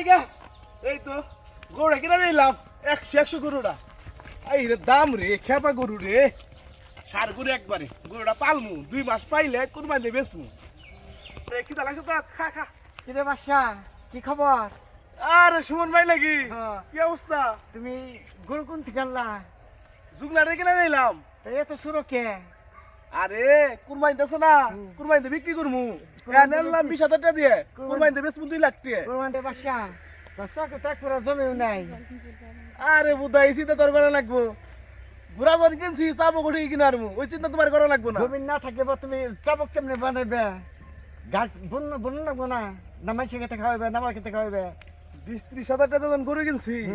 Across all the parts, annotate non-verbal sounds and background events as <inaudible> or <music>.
এই তো গরুটা কিনা নিলাম একশো একশো গরুটা। এই রে দাম রে খেপা গরু রে। সার গরু একবারে। গরুটা পালমু দুই মাস পাইলে কোরবান দিয়ে বেচমু। রে লাগছে তো খা খা। কিরে বাসা কি খবর? আরে সুমন ভাই নাকি? হ্যাঁ। কি অবস্থা? তুমি গরু কোন থেকে আনলা? জুগলাটা কিনা নিলাম তা এত সুরো কে আরে কুরবানি দিতেছে না। কুরবানি বিক্রি করমু? আনলাম বিক্রি- বিশ হাজার টাকা দিয়ে। কুরবানি- কুরবানি দুই লাখ টাকা। গরুমানতে বাসা পুরা জমেও নাই। আরে বুধা এই চিন্তা তোর করা লাগবো। ঘোরা জন কিনছি কিনা ওই চিন্তা তোমার করা লাগবো না। জমিন না থাকলে বা তুমি চাবক কেমনে বানাইবে? গাছ বন বন লাগবো না। নামাই সে খেতে খাওয়াবে নামার খেতে খাওয়াবে বিশ ত্রিশ হাজার টাকা যখন গরু কিনছি।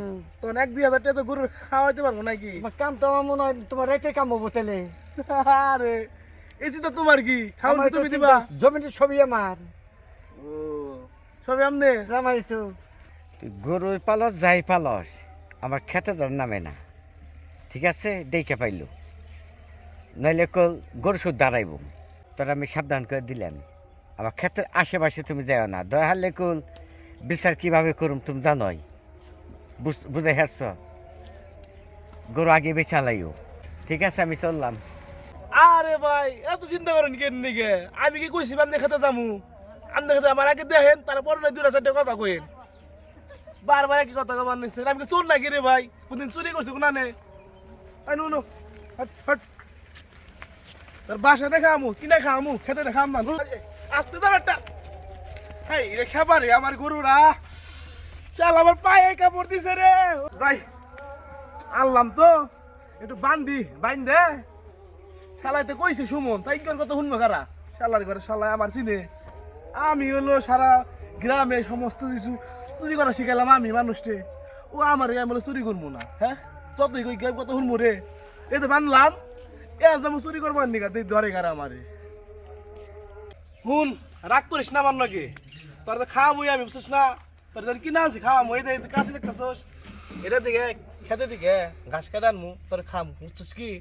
তখন এক দুই হাজার টাকা তো গরু খাওয়াইতে পারব নাকি? তোমার কাম তো আমার মনে হয় তোমার রাইতে কাম হব তাহলে। <laughs> আরে এই চিন্তা তোমার কি? খাওয়ান তুমি দিবা জমিটা সবই আমার। ও সবই আমনে? রামাই তো। গরুর পালস যাই পালস আমার খেতে ধর নামে না। ঠিক আছে? দেখে পাইল। নইলে কল গরু শুধু দাঁড়াইব। তোর আমি সাবধান করে দিলাম। আমার ক্ষেতের আশেপাশে তুমি যাও না। দয়া হারলে কুল বিচার কীভাবে করুম তুমি জানোই। বুঝ- বুঝে হেরছ গরু আগে বেচা লাইও। ঠিক আছে? আমি চললাম। আরে ভাই, এত চিন্তা করেন কেন নিকে আমি কি কইছি, আমি খেতে যামু? আমি দেখে আমার আগে দেখেন, তারপর না দুটা চারটে কথা কইন। বারবার একই কথা কবার নিচ্ছে আমি কি চোর নাকি রে ভাই? কোনদিন চুরি করছি, কোনা নে? I know no hot hot. তার বাসা দেখা আমু কিনা খামু, খেতে দেখা আম না আসতে দাও একটা। হাই, রে খাবার আমার গরুরা। চাল আমার পায়ে কাপড় দিছে রে। যাই, আনলাম তো। একটু বান্ধি বাইন দে শালাই তো কইছে সুমন, তাই কি ওর কথা শুনব কারা? শালার ঘরে শালাই আমার চিনে। আমি হলো সারা গ্রামে সমস্ত কিছু চুরি করা শিখাইলাম আমি মানুষকে। ও আমার আমি বলে চুরি করব না হ্যাঁ? যতই কই কেউ কত শুনব রে। এই তো বানলাম এ যেমন চুরি করব নিকা ধরে কারা আমারে। হুন রাগ করিস না আমার নাকি তোর তো খাওয়াবই আমি, বুঝছিস না? তোর তোর কিনা আনছি, খাওয়াবো। এই কাছে দেখতেছস। এটা দিকে, খেতে দিকে ঘাস কেটে আনমু, তোর খাম, বুঝছিস কি?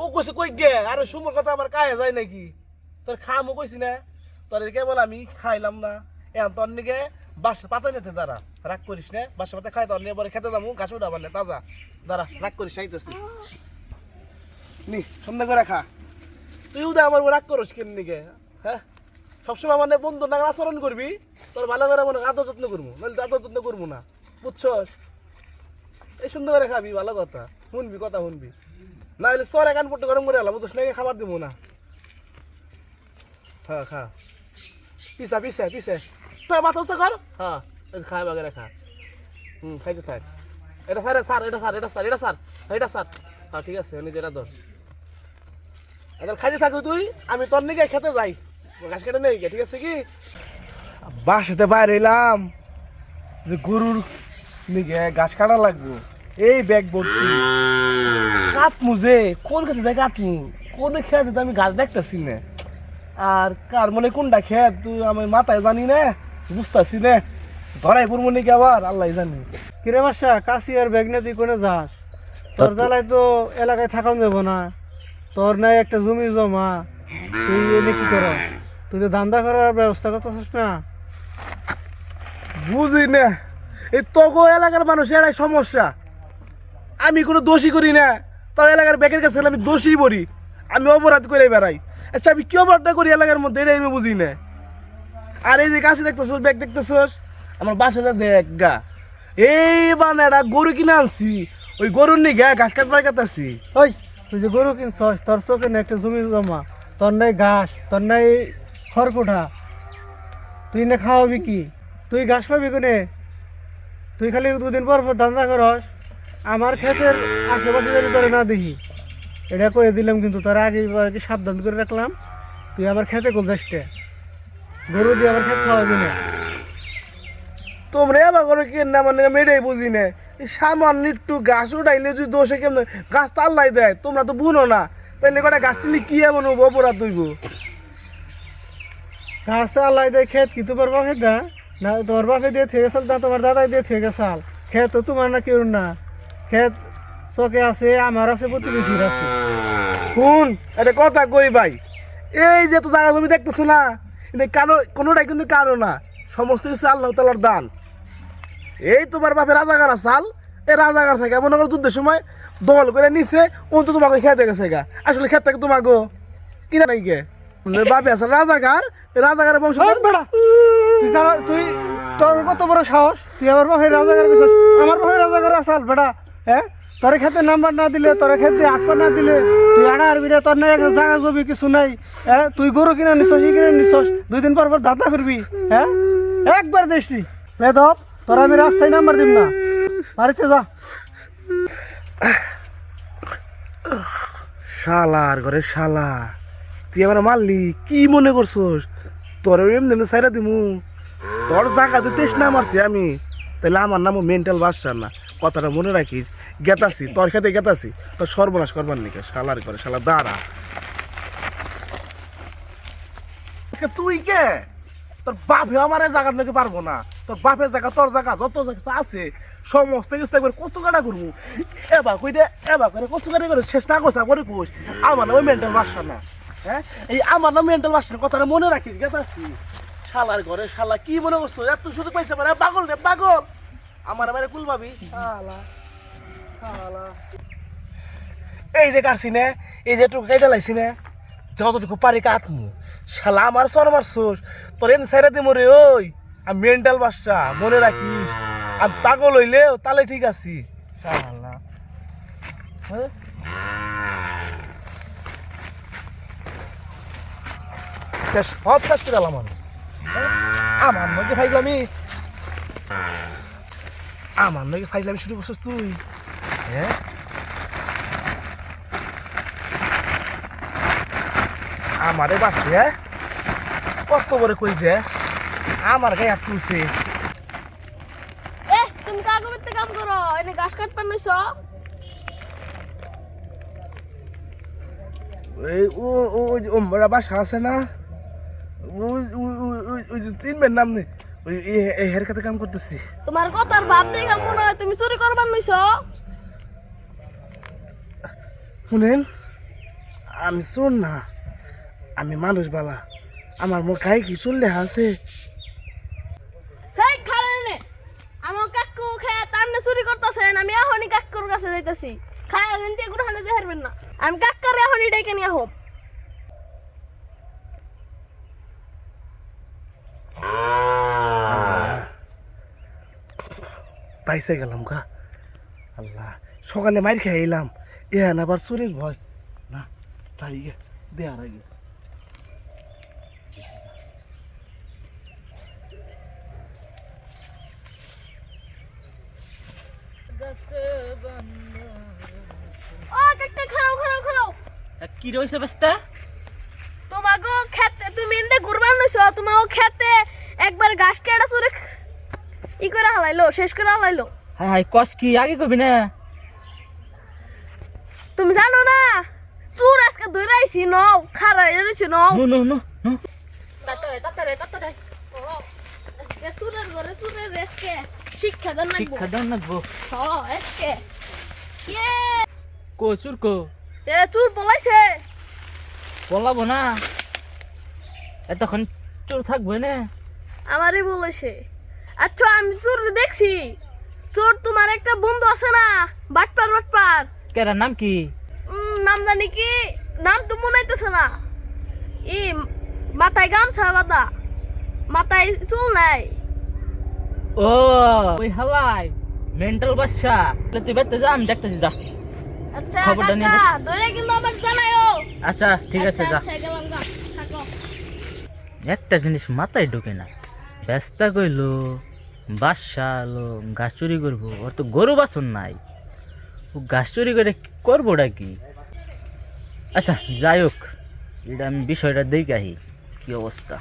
ও কইছে, কই গে? আরে সুমন কথা আমার কায়ে যায় নাকি? তোর খামও কইছি না। তোর কেবল আমি খাইলাম না। এখন তোর নিকে বাসা পাতা নিতে, দাঁড়া, রাগ করিস না। বাসা পাতা খাই, তোর নিয়ে পরে খেতে দাম ঘাস উঠাবার না তাজা। দাঁড়া, রাগ করিস, আইতেছি। নি সন্ধ্যা করে খা। তুই উদয় আমার রাগ করিস কেন নিকে হ্যাঁ? সবসময় মানে বন্ধু না আচরণ করবি? তোর ভালো করে মনে আদর যত্ন করব। নাহলে আদর যত্ন করব না। বুঝছস? এই সুন্দর করে খাবি, ভালো কথা। শুনবি কথা শুনবি। না হলে চরে কান পট্ট গরম করে খাবার দিব না। খা খা। পিসা পিসা পিসে তুই মাথা উঁচা কর। হ্যাঁ খা বাগেরা খা। হুম, খাইতে এটা স্যার স্যার, এটা স্যার এটা স্যার এটা স্যার এটা স্যার। হ্যাঁ ঠিক আছে নিজে এটা ধর। এবার খাইতে থাকো তুই, আমি তোর নিকে খেতে যাই। ঘাস কেটে নেই ঠিক আছে কি? বাসাতে বাইরে এলাম। যে গরুর নিকে গাছ কাটা লাগবো। এই ব্যাগ ভর্তি কাটমু যে কোন খেতে দেয় কাটমু কোন খেতে আমি গাছ দেখতেছি না? আর কার মনে কোনটা খেত তুই আমি মাথায় জানি না, বুঝতেছি না। ধরাই পড়ব নাকি আবার? আল্লাহ জানি। কিরে বাসা, কাশি আর ব্যাগ তুই কোনে যাস? তোর জ্বালায় তো এলাকায় থাকাও যাব না। তোর নাই একটা জমি জমা। তুই এনে কি কর তুই তো ধান্দা করার ব্যবস্থা করতেছিস না? বুঝি না। এই তগো এলাকার মানুষ, এরাই সমস্যা। আমি কোনো দোষী করি না। তাও এলাকার ব্যাগের কাছে আমি দোষী বলি আমি অপরাধ করে বেড়াই। আচ্ছা আমি কি অপরাধটা করি এলাকার মধ্যে? এটাই আমি বুঝি না। আর এই যে কাছে দেখতেছোস, ব্যাগ দেখতেছোস? আমার বাসাটা দেখ গা। এই বানাটা গরু কিনে আনছি। ওই গরুর নিয়ে গা ঘাস কাটবার কাটাছি ওই, তুই যে গরু কিনছস, তোর চোখে না একটা জমি জমা। তোর নাই ঘাস, তোর নাই খড়কুঠা। তুই না খাওয়াবি কি? তুই ঘাস পাবি কোনে? তুই খালি দুদিন পর পর ধান্দা করস। আমার ক্ষেতের আশেপাশে যদি তোরে না দেখি এটা কয়ে দিলাম কিন্তু তোর আগে এবার কি সাবধান করে রাখলাম। তুই আমার খেতে কোল যাসতে গরু দিয়ে আমার ক্ষেত খাওয়াবি না। তোমরা এবার করে কেন না মানে আমি এটাই বুঝি না। সামান্য একটু গাছ উঠাইলে যদি দোষে কেমন? গাছ তাল্লাই দেয় তোমরা তো বুনো না। তাইলে কটা গাছ তুলি কি এমন হব অপরাধ হইব? ঘাস আল্লাহ দেয় ক্ষেত কি তোমার বাপে দা? না তোমার বাপে দিয়ে থেকে গেছাল না তোমার দাদাই দিয়ে থেকে গেছাল ক্ষেত তো তোমার না কেউ না। ক্ষেত চকে আছে আমার আছে প্রতিবেশীর আছে। শুন একটা কথা কই ভাই? এই যে তো জায়গা জমি দেখতেছো না এটা কারও কোনোটাই কিন্তু কারও না। সমস্ত কিছু আল্লাহ তালার দান। এই তোমার বাপের রাজাগার আসাল এই রাজাগার থেকে মনে করো যুদ্ধের সময় দল করে নিছে উন তো তোমাকে খেতে গেছে গা। আসলে খেত থেকে তোমাকে কি জানাই গে বাপে আছে রাজাগার রাজাগারের বংশ তুই তুই তোর কত বড় সাহস? তুই আমার বাপের রাজাগার আমার বাপের রাজাগার আসাল বেটা। হ্যাঁ? তোর ক্ষেত্রে নাম্বার না দিলে, তোর ক্ষেত্রে আটপা না দিলে, তুই আড়া আরবি রে তোর নাই একটা জায়গা জমি কিছু নাই। হ্যাঁ? তুই গরু কিনে নিছস, ই কিনে নিছস, দুই দিন পর পর দাদা করবি। হ্যাঁ? একবার দেশি বেদব, তোর আমি রাস্তায় নাম্বার দিব না। বাড়িতে যা। শালার ঘরে শালা। তুই আমার মারলি কি মনে করছস? তোর এমনি এমনি সাইরা দিমু। তোর জায়গাতে তেস না মারছি আমি। তাহলে আমার নামও মেন্টাল বাসা না। কথাটা মনে রাখিস। গেতাছি তোর খেতে গেতাছি তোর সর্বনাশ করবার নিকে, শালার ঘরে, শালা দাঁড়া। আজকে তুই কে? তোর বাপে আমার এই জায়গা নাকি পারব না। তোর বাপের জায়গা তোর জায়গা যত জায়গা আছে সমস্ত কিছু একবার কষ্ট কাটা করব। এবার কই দে, এবার করে কষ্ট কাটা করে শেষ না করছে করে কোষ আমার নামে মেন্টাল বাসা না। হ্যাঁ? এই আমার নাম মেন্টাল বাসা কথাটা মনে রাখিস, গেতাছি। শালার ঘরে, শালা কি মনে করছ? এত শুধু পয়সা মানে পাগল রে, পাগল। আমার আমার কুল শালা শালা। এই যে কাটছি না, এই যে টুকু কেটে লাইছি না, যতটুকু পারি কাটমু। শালা আমার সর মারছোস, তোর এমনি সাইরা দিমু রে ওই। আমি মেন্টাল বাচ্চা, মনে রাখিস। আমি পাগল হইলেও তাহলে ঠিক আছি। হ্যাঁ? সব শেষ করে দিলাম আমি। হ্যাঁ? আমার নগে ফাইজলামি? আমার নগে ফাইজলামি শুরু করছিস তুই? হ্যাঁ? আমারে বাসে হ্যাঁ? কত বড় কই যে আমার গায়ে হাত তুলছে। তুমি কাগো বেতে কাম করো এনে গাছ কাট পান্নইছ এই ও ও ওমরা বাসা আছে না? ওই যে চিনবেন নাম নেই ওই হের কাম করতেছি। তোমার কথার ভাব দেখে মনে হয় তুমি চুরি করবার নইছ শুনেন? আমি শোন না। আমি মানুষ বালা। আমার মোর গায়ে কি আছে? হেই খারে নে আমার কাকু খেয়ে তান্নে চুরি করতেছেন আমি এখনই কাকুর কাছে যাইতাছি। খায় আনেন দিয়ে গ্রহণে যে হারবেন না। আমি কাক্কার এখনই ডেকে নিয়ে হোক পাইছে গেলাম গা। আল্লাহ সকালে মার খেয়ে এলাম। এহান আবার শরীর ভয়। না চাই গে দেয়ার আগে। কি রয়েছে বেস্তা তোমাগো খেতে তুমি এনতে ঘুরবার নইছ তোমাগো খেতে একবার ঘাস কেডা চুরি ই করে হালাইলো শেষ করে হালাইলো। হাই হাই কস কি আগে কবি না? তুমি জানো না? চুর আজকে ধরে আইছি নও খারাই রইছি নও নো নো নো নো। তাতারে তাতারে তাতারে চুরের ঘরে চুরের রেসকে শিক্ষা দেন লাগবো। শিক্ষা দাও নাকবো হ এসকে কে কো চুর কো? এ চুর পলাইছে। না। এতক্ষণ চোর থাকবে না আমারই বলেছে। আচ্ছা আমি চোর দেখছি। চোর তোমার একটা বন্ধু আছে না? বাটপার বাটপার। নাম কি? নাম জানি কি? নাম তো মনে হইতেছে না। ই মাথায় গামছা বাঁধা মাথায় চুল নাই। ও ওই হালাই মেন্টাল বাচ্চা। তুই যা আমি দেখতেছি যা। আচ্ছা খবরটা নিয়ে আমাকে জানাইও আচ্ছা ঠিক আছে আচ্ছা, যা আচ্ছা, একটা জিনিস মাথায় ঢোকে না। ব্যস্তা কইলো বাসা আলো গাছ চুরি করব ওর তো গরু বাসন নাই। গাছ চুরি করে করবোটা কি? আচ্ছা যাই হোক এটা আমি বিষয়টা দেখে আহি কি অবস্থা।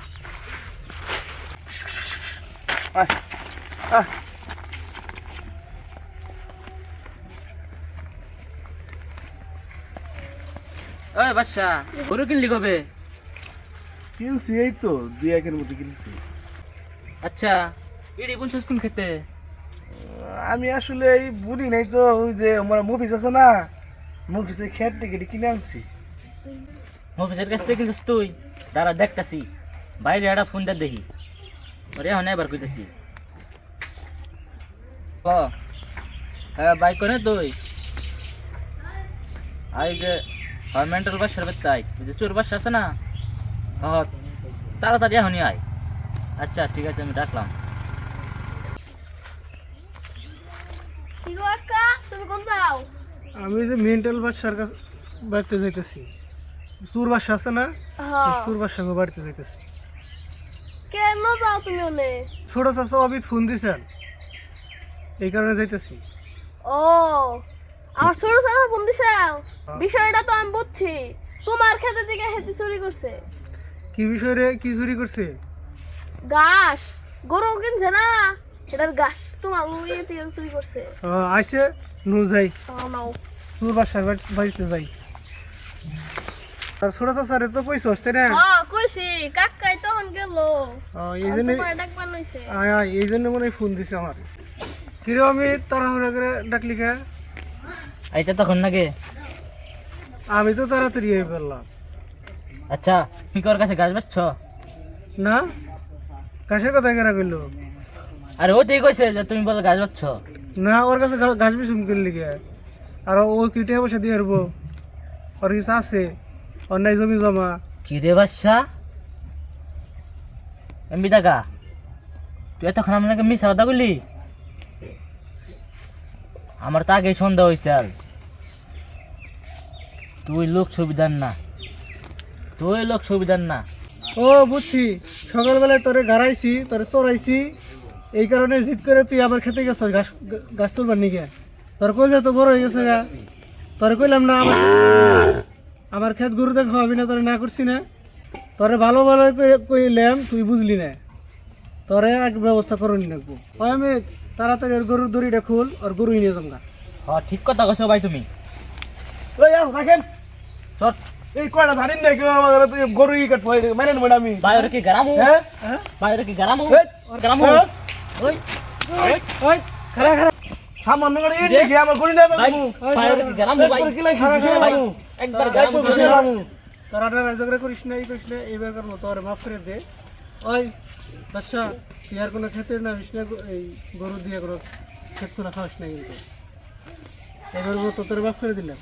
ওই বাচ্চা গরু কিনলি কবে? কিনছি এই তো দুই একের মধ্যে কিনছি। আচ্ছা এটি পঞ্চাশ কোন খেতে আমি আসলে এই বুড়ি নাই তো, ওই যে আমার মুভিস আছে না মুভিসের খেত থেকে কিনে আনছি। মুভিসের কাছ থেকে কিনছিস তুই? দাঁড়া, দেখতাছি। বাইরে একটা ফোনটা দেখি। ওরে এখন এবার কইতেছি। হ্যাঁ বাইক করে তুই? আই যে মেন্টাল বাসার তাই যে চোর বাসা আছে না? তাড়াতাড়ি এখনই আয়। আচ্ছা ঠিক আছে, আমি রাখলাম কি গো আক্কা তুমি কোন যাও আমি যে মেন্টাল বাসার কাছে বাড়িতে যাইতেছি। সুর বাসা আছে না? হ্যাঁ। সুর বাসার বাড়িতে যাইতেছি। কেন যাও তুমি ওনে? ছোট চাচা অবি ফোন দিছেন। এই কারণে যাইতেছি। ও আমার ছোট ছোট ফোন দিছাও বিষয়টা তো আমি বুঝছি। তোমার খেতে থেকে হেঁটে চুরি করছে। কি বিষয় রে? কি চুরি করছে? ঘাস। গরু কিনছে না? এটার ঘাস তোমার ইয়ে থেকে চুরি করছে। আইসে নু যাই। বাসার বাড়িতে যাই। আর ছোট চাচারে তো কইছস তাই না? হ্যাঁ কইছি কাকাই তখন গেল। এই জন্য আয় আয় এই জন্য মনে ফোন দিছে আমার। কিরে আমি তাড়াহুড়া করে ডাকলি কে? আইতে তখন নাকি? আমি তো তাড়াতাড়ি হয়ে ফেললাম। আচ্ছা কি ওর কাছে গাছ বাচ্ছ? না? গাছের কথা কেনা করল আরে ও ঠিক কইছে যে তুমি বলে গাছ বাচ্ছ না ওর কাছে গা- গাছ বিছুম করলি কে আর ও কিটে পয়সা দিয়ে হারবো ওর কিছু আছে। অন্যায় জমি জমা। কি রে বাচ্চা এমবি টাকা তুই এতক্ষণ আপনাকে মিশা কথা বললি আমার তো আগে সন্ধ্যা হয়েছে আর। তুই লোক সুবিধার না। তুই লোক সুবিধার না। ও বুঝছি। সকালবেলায় তোরে গাড়াইছি তোরে চড়াইছি। এই কারণে জিদ করে তুই আবার খেতে গেছ গাছ গাছ তুলবার নিকে তোর কই যে তো বড় হয়ে গেছে গা? তোরে কইলাম না আমার আমার ক্ষেত গরুতে খাওয়াবি না তোরে না করছি না। তোরে ভালো ভালো কইলাম তুই বুঝলি না। তোরে এক ব্যবস্থা করুন রাখব ওই আমি তাড়াতাড়ি ওর গরুর দড়িটা খুল ওর গরু নিয়ে যাব হ ঠিক কথা কইছো ভাই তুমি। ওই আও, রাখেন। চল। এই কয়টা জানেন না কেউ আমার তুই গরু কাটবো মানে নেবেন আমি। ভাই ওরে কি গারামু? হ্যাঁ? ভাই ওরে কি গারামু? এই, গারামু? হ্যাঁ? তারা ঝগড়া করিস না এই করিস না এইবার করব তোর মাফ করে দে। ওই বাচ্চা তুই আর কোনো ক্ষেত্রে না এই গরু দিয়ে কোনো ক্ষেত কোনো খাওয়াস না কিন্তু। এবার মতো তোর মাফ করে দিলাম।